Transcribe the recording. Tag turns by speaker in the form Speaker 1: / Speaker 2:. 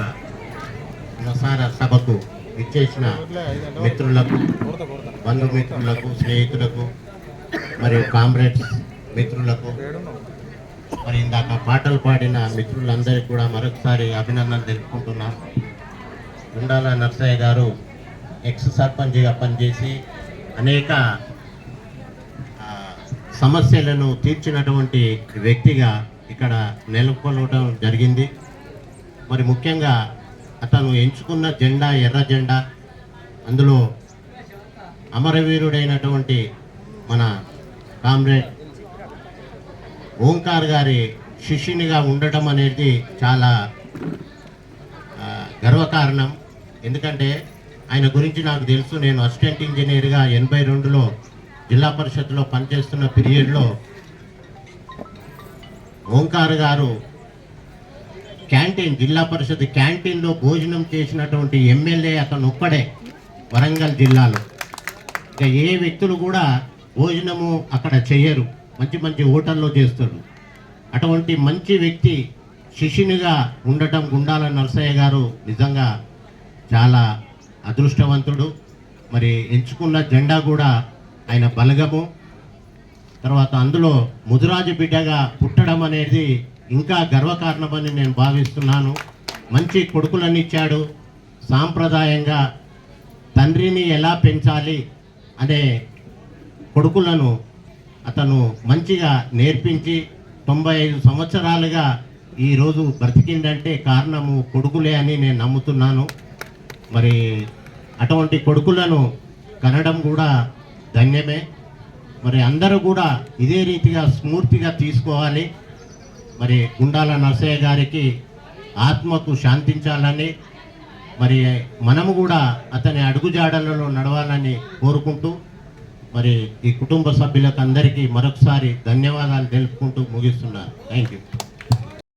Speaker 1: యొక్క నసార సభకు ఇచ్చేసిన మిత్రులకు బంధుమిత్రులకు స్నేహితులకు మరియు కామ్రేడ్స్ మిత్రులకు మరి ఇందాక పాటలు పాడిన మిత్రులందరికీ కూడా మరొకసారి అభినందనలు తెలుపుకుంటున్నాం. ఉండాల నర్సయ్య గారు ఎక్స్ సర్పంచ్గా పనిచేసి అనేక సమస్యలను తీర్చినటువంటి వ్యక్తిగా ఇక్కడ నెలకొల్వడం జరిగింది. మరి ముఖ్యంగా అతను ఎంచుకున్న జెండా ఎర్ర జెండా అందులో అమరవీరుడైనటువంటి మన కామ్రేడ్ ఓంకార్ గారి శిష్యునిగా ఉండటం అనేది చాలా గర్వకారణం. ఎందుకంటే ఆయన గురించి నాకు తెలుసు నేను అసిస్టెంట్ ఇంజనీర్గా ఎనభై రెండులో జిల్లా పరిషత్లో పనిచేస్తున్న పీరియడ్లో ఓంకార్ గారు క్యాంటీన్ జిల్లా పరిషత్ క్యాంటీన్లో భోజనం చేసినటువంటి ఎమ్మెల్యే అతను ఒక్కడే వరంగల్ జిల్లాలో. ఇక ఏ వ్యక్తులు కూడా భోజనము అక్కడ చేయరు. మంచి మంచి హోటల్లో చేస్తారు. అటువంటి మంచి వ్యక్తి శిష్యునిగా ఉండటం గుండాల నరసయ్య గారు నిజంగా చాలా అదృష్టవంతుడు. మరి ఎంచుకున్న జెండా కూడా ఆయన బలగము. తర్వాత అందులో ముదురాజు బిడ్డగా పుట్టడం అనేది ఇంకా గర్వకారణమని నేను భావిస్తున్నాను. మంచి కొడుకులనిచ్చాడు. సాంప్రదాయంగా తండ్రిని ఎలా పెంచాలి అనే కొడుకులను అతను మంచిగా నేర్పించి తొంభై ఐదు సంవత్సరాలుగా ఈరోజు బ్రతికిందంటే కారణము కొడుకులే అని నేను నమ్ముతున్నాను. మరి అటువంటి కొడుకులను కనడం కూడా ధన్యమే. మరి అందరూ కూడా ఇదే రీతిగా స్ఫూర్తిగా తీసుకోవాలి. మరి గుండాల నరసయ్య గారికి ఆత్మకు శాంతించాలని మరి మనము కూడా అతని అడుగుజాడలలో నడవాలని కోరుకుంటూ మరి ఈ కుటుంబ సభ్యులకు అందరికీ మరొకసారి ధన్యవాదాలు తెలుపుకుంటూ ముగిస్తున్నాను. Thank you